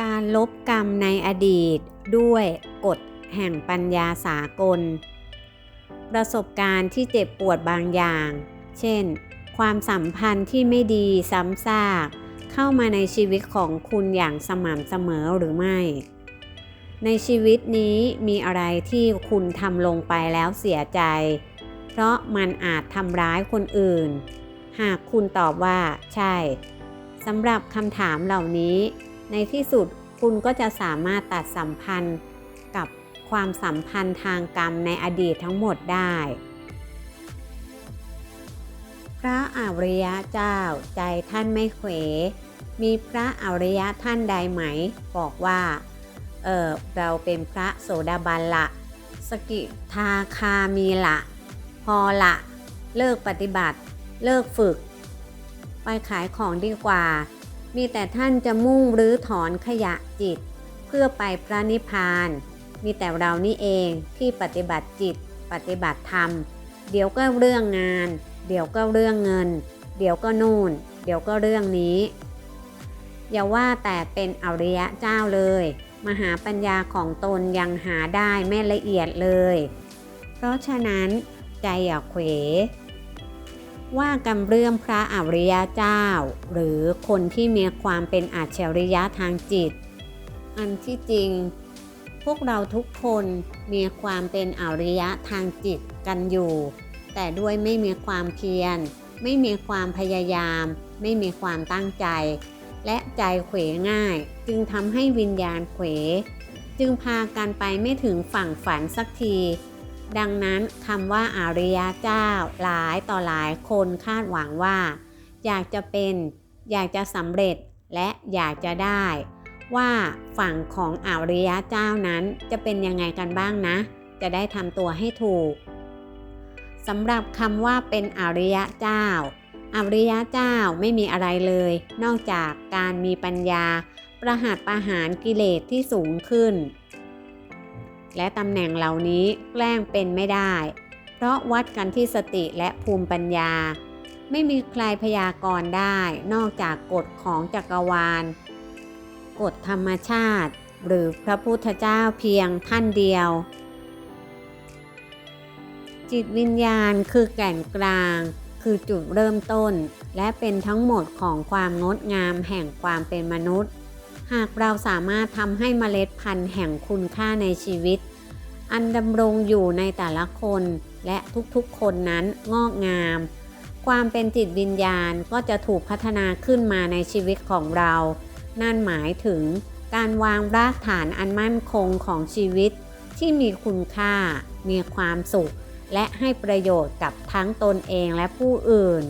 การลบกรรมในอดีตด้วยกฎแห่งปัญญาสากล ประสบการณ์ที่เจ็บปวดบางอย่าง เช่น ความสัมพันธ์ที่ไม่ดีซ้ำซาก เข้ามาในชีวิตของคุณอย่างสม่ำเสมอหรือไม่ ในชีวิตนี้มีอะไรที่คุณทำลงไปแล้วเสียใจ เพราะมันอาจทำร้ายคนอื่น หากคุณตอบว่า ใช่สำหรับคำถามเหล่านี้ ในที่สุดคุณก็จะสามารถตัดสัมพันธ์กับความสัมพันธ์ทางกรรมในอดีตทั้งหมดได้ พระอริยะเจ้าใจท่านไม่เขว มีพระอริยะท่านใดไหม บอกว่า เออเราเป็นพระโสดาบันละ สกิทาคามีละ พอละ เลิกปฏิบัติ เลิกฝึก ไปขายของดีกว่า มีแต่ท่านจะมุ่งรื้อถอนขยะจิต เพื่อไปพระนิพพาน มีแต่เรานี่เองที่ปฏิบัติจิต ปฏิบัติธรรม เดี๋ยวก็เรื่องงาน เดี๋ยวก็เรื่องเงิน เดี๋ยวก็นู่น เดี๋ยวก็เรื่องนี้ อย่าว่าแต่เป็นอริยะเจ้าเลย มหาปัญญาของตนยังหาได้ไม่ละเอียดเลย เพราะฉะนั้นใจอย่าเขว ว่ากันเรื่องพระอริยเจ้า หรือคนที่มีความเป็นอัจฉริยะทางจิต อันที่จริง พวกเราทุกคนมีความเป็นอริยะทางจิตกันอยู่ แต่ด้วยไม่มีความเพียร ไม่มีความพยายาม ไม่มีความตั้งใจ และใจเขวง่าย จึงทำให้วิญญาณเขว จึงพากันไปไม่ถึงฝั่งฝันสักที ดังนั้นคำว่าอาริยะเจ้าหลายต่อหลายคนคาดหวังว่า อยากจะเป็น อยากจะสำเร็จและอยากจะได้ ว่าฝั่งของอาริยะเจ้านั้นจะเป็นยังไงกันบ้างนะ จะได้ทำตัวให้ถูกสำหรับคำว่าเป็นอริยะเจ้าอริยะเจ้าไม่มีอะไรเลย นอกจากการมีปัญญา ประหัตประหารกิเลสที่สูงขึ้น และตำแหน่งเหล่านี้แกล้งเป็นไม่ได้ เพราะวัดกันที่สติและภูมิปัญญา ไม่มีใครพยากรณ์ได้นอกจากกฎของจักรวาล กฎธรรมชาติ หรือพระพุทธเจ้าเพียงท่านเดียว จิตวิญญาณคือแก่นกลาง คือจุดเริ่มต้น และเป็นทั้งหมดของความงดงามแห่งความเป็นมนุษย์ หากเราสามารถทำให้เมล็ดพันธุ์แห่งคุณค่าในชีวิต อันดำรงอยู่ในแต่ละคนและทุกๆคนนั้นงอกงาม ความเป็นจิตวิญญาณก็จะถูกพัฒนาขึ้นมาในชีวิตของเรา นั่นหมายถึงการวางรากฐานอันมั่นคงของชีวิต ที่มีคุณค่า มีความสุข และให้ประโยชน์กับทั้งตนเองและผู้อื่น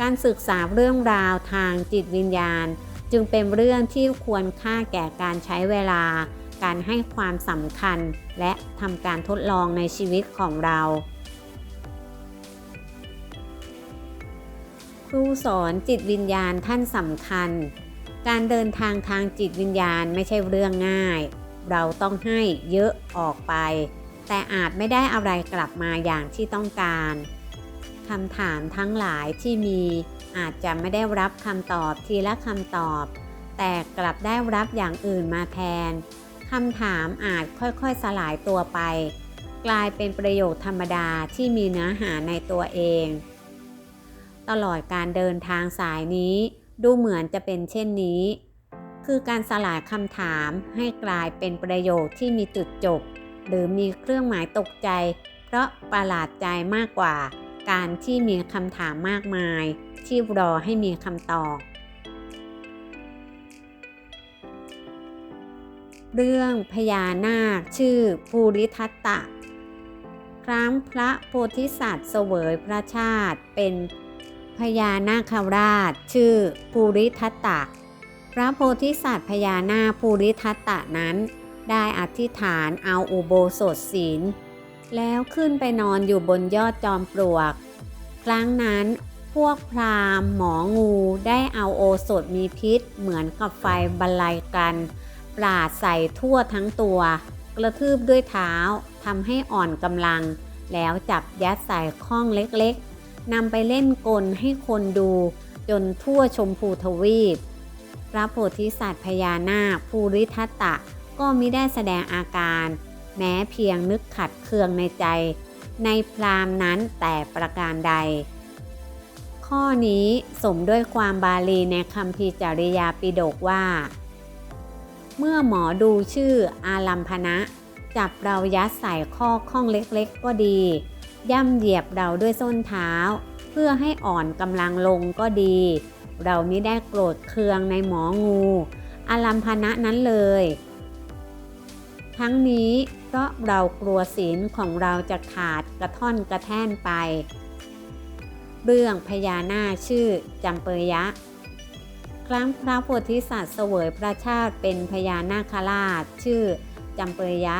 การศึกษาเรื่องราวทางจิตวิญญาณ จึงเป็นเรื่องที่ควรค่าแก่การใช้เวลา การให้ความสำคัญ และทำการทดลองในชีวิตของเราครูสอนจิตวิญญาณท่านสำคัญ การเดินทางทางจิตวิญญาณไม่ใช่เรื่องง่าย เราต้องให้เยอะออกไป แต่อาจไม่ได้อะไรกลับมาอย่างที่ต้องการคำถามทั้งหลายที่มี อาจจะไม่ได้รับคำตอบทีละคำตอบ แต่กลับได้รับอย่างอื่นมาแทนคำถามอาจค่อยๆสลายตัวไป กลายเป็นประโยคธรรมดาที่มีเนื้อหาในตัวเอง ตลอดการเดินทางสายนี้ดูเหมือนจะเป็นเช่นนี้ คือการสลายคำถามให้กลายเป็นประโยคที่มีจุดจบ หรือมีเครื่องหมายตกใจ เพราะประหลาดใจมากกว่า การที่มีคำถามมากมาย ที่รอให้มีคำตอบ เรื่องพญานาคชื่อภูริทัตตะ ครั้งพระโพธิสัตว์เสวยพระชาติเป็นพญานาคราช ชื่อภูริทัตตะ พระโพธิสัตว์พญานาคภูริทัตตะนั้น ได้อธิษฐานเอาอุโบสถศีล แล้วขึ้นไปนอนอยู่บนยอดจอมปลวก ครั้งนั้นพวกพราหมณ์หมองูได้เอาโอสถมีพิษเหมือนกับไฟบรรลัยกัน ปราดใส่ทั่วทั้งตัว กระทืบด้วยเท้าทำให้อ่อนกำลัง แล้วจับยัดใส่ข้องเล็กๆนำไปเล่นกลให้คนดู จนทั่วชมพูทวีป พระโพธิสัตว์พญานาคภูริทัตตะก็มิได้แสดงอาการ แม้เพียงนึกขัดเคืองในใจ ในพรามนั้นแต่ประการใด ข้อนี้สมด้วยความบาลีในคำพีจริยาปิฎกว่า เมื่อหมอดูชื่ออาลัมพนะ จับเรายัดใส่ข้อข้องเล็กๆก็ดี ย่ำเหยียบเราด้วยส้นเท้า เพื่อให้อ่อนกำลังลงก็ดี เราไม่ได้โกรธเคืองในหมองูอาลัมพนะนั้นเลย ทั้งนี้เพราะเรากลัวศีลของเราจะขาดกระท่อนกระแท่นไป เรื่องพญานาคชื่อจำเปยยะครั้งพระโพธิสัตว์เสวยพระชาติเป็นพญานาคราชชื่อจำเปยยะ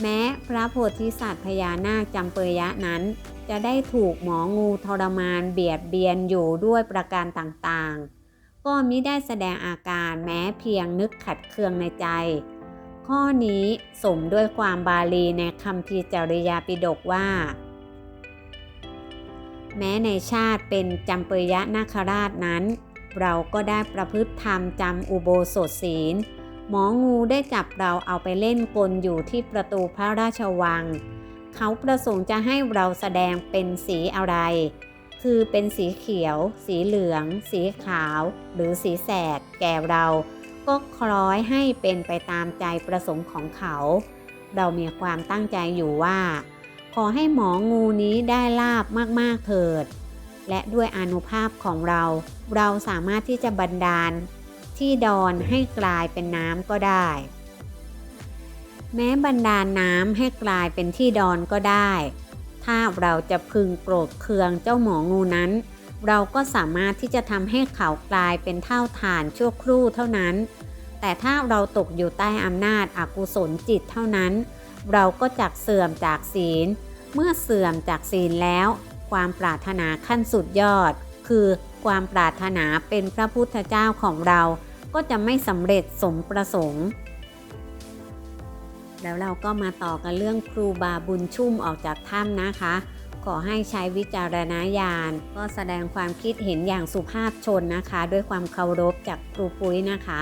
แม้พระโพธิสัตว์พญานาคจำเปยะนั้น จะได้ถูกหมองูทรมานเบียดเบียนอยู่ด้วยประการต่างๆ ก็มิได้แสดงอาการแม้เพียงนึกขัดเคืองในใจ ข้อนี้สมด้วยความบาลีในคำพีจริยาปิฎกว่า แม้ในชาติเป็นจำเปยะนาคราชนั้น เราก็ได้ประพฤติธรรมจำอุโบสถศีล หมองูได้จับเราเอาไปเล่นกลอยู่ที่ประตูพระราชวัง เขาประสงค์จะให้เราแสดงเป็นสีอะไร คือเป็นสีเขียว สีเหลือง สีขาว หรือสีแสดแก่เรา ก็คล้อยให้เป็นไปตามใจประสงค์ของเขา เรามีความตั้งใจอยู่ว่า ขอให้หมองูนี้ได้ลาบมากๆเถิด และด้วยอนุภาพของเรา เราสามารถที่จะบันดาล ที่ดอนให้กลายเป็นน้ำก็ได้ แม้บรรดาลน้ำให้กลายเป็นที่ดอนก็ได้ ถ้าเราจะพึงโกรธเคืองเจ้าหมองูนั้น เราก็สามารถที่จะทำให้เขากลายเป็นเท่าฐานชั่วครู่เท่านั้น แต่ถ้าเราตกอยู่ใต้อำนาจอากุศลจิตเท่านั้น เราก็จักเสื่อมจากศีล เมื่อเสื่อมจากศีลแล้ว ความปรารถนาขั้นสุดยอด คือความปรารถนาเป็นพระพุทธเจ้าของเราก็จะไม่สำเร็จสมประสงค์ แล้วเราก็มาต่อกันเรื่องครูบาบุญชุ่มออกจากถ้ำนะคะ ขอให้ใช้วิจารณญาณ ก็แสดงความคิดเห็นอย่างสุภาพชนนะคะ ด้วยความเคารพจากครูปุ้ยนะคะ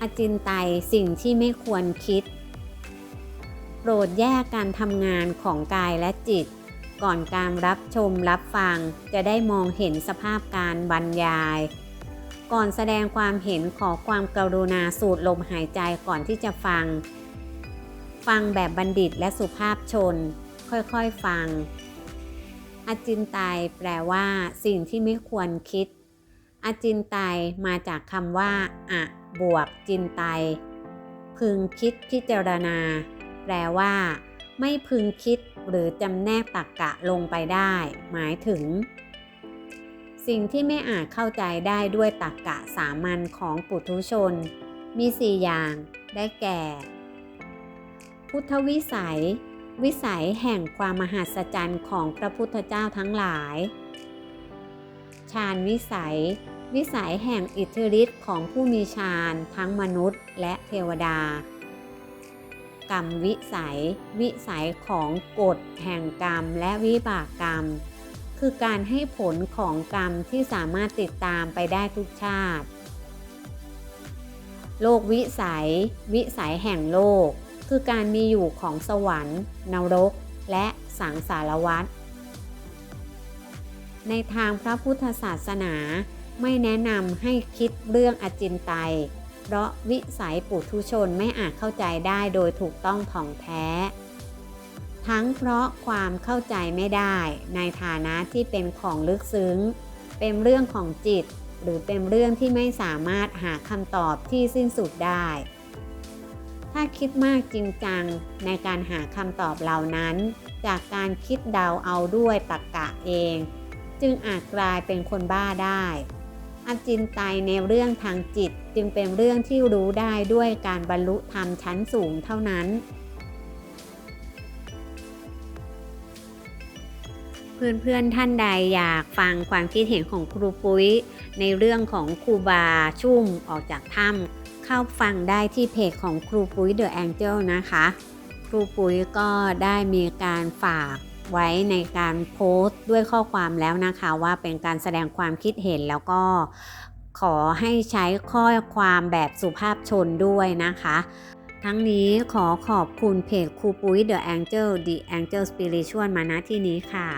อจินไตยสิ่งที่ไม่ควรคิด โปรดแยกการทำงานของกายและจิต ก่อนการรับชมรับฟัง จะได้มองเห็นสภาพการบรรยาย ก่อนแสดงความเห็นขอความกรุณาสูดลมหายใจก่อนที่จะฟัง ฟังแบบบัณฑิตและสุภาพชน ค่อยๆฟัง อจินไตยแปลว่า สิ่งที่ไม่ควรคิด อจินไตยมาจากคำว่า อะ บวก จินไตยพึงคิดพิจารณา แปลว่า ไม่พึงคิดหรือจำแนกตักกะลงไปได้ หมายถึง สิ่งที่ไม่อาจเข้าใจได้ด้วยตักกะสามัญของปุถุชน มีสี่อย่าง ได้แก่ พุทธวิสัย วิสัยแห่งความมหัศจรรย์ของพระพุทธเจ้าทั้งหลาย ฌานวิสัย วิสัยแห่งอิทธิฤทธิ์ของผู้มีฌานทั้งมนุษย์และเทวดา กรรมวิสัย วิสัยของกฎแห่งกรรมและวิบากกรรม คือการให้ผลของกรรมที่สามารถติดตามไปได้ทุกชาติ โลกวิสัย วิสัยแห่งโลก คือการมีอยู่ของสวรรค์นรก และสังสารวัฏในทางพระพุทธศาสนาไม่แนะนำให้คิดเรื่องอจินไตย เพราะวิสัยปุถุชนไม่อาจเข้าใจได้โดยถูกต้องถ่องแท้ ทั้งเพราะความเข้าใจไม่ได้ในฐานะที่เป็นของลึกซึ้ง เป็นเรื่องของจิต หรือเป็นเรื่องที่ไม่สามารถหาคำตอบที่สิ้นสุดได้ ถ้าคิดมากจริงจังในการหาคำตอบเหล่านั้น จากการคิดเดาเอาด้วยตรรกกะเอง จึงอาจกลายเป็นคนบ้าได้อจินไตยในเรื่องทางจิตจึงเป็นเรื่องที่รู้ได้ด้วยการบรรลุธรรมชั้นสูงเท่านั้น เพื่อนๆท่านใดอยากฟังความคิดเห็นของครูปุ้ยในเรื่องของครูบาชุ่มออกจากถ้ำ เข้าฟังได้ที่เพจของครูปุ้ยเดอะแองเจิลนะคะ ครูปุ้ยก็ได้มีการฝากไว้ในการโพสต์ด้วยข้อความแล้วนะคะว่าเป็นการแสดงความคิดเห็นแล้วก็ขอให้ใช้ข้อความแบบสุภาพชนด้วยนะคะ ทั้งนี้ขอขอบคุณเพจครูปุ้ย The Angel The Angel Spiritual มาณที่นี้ค่ะ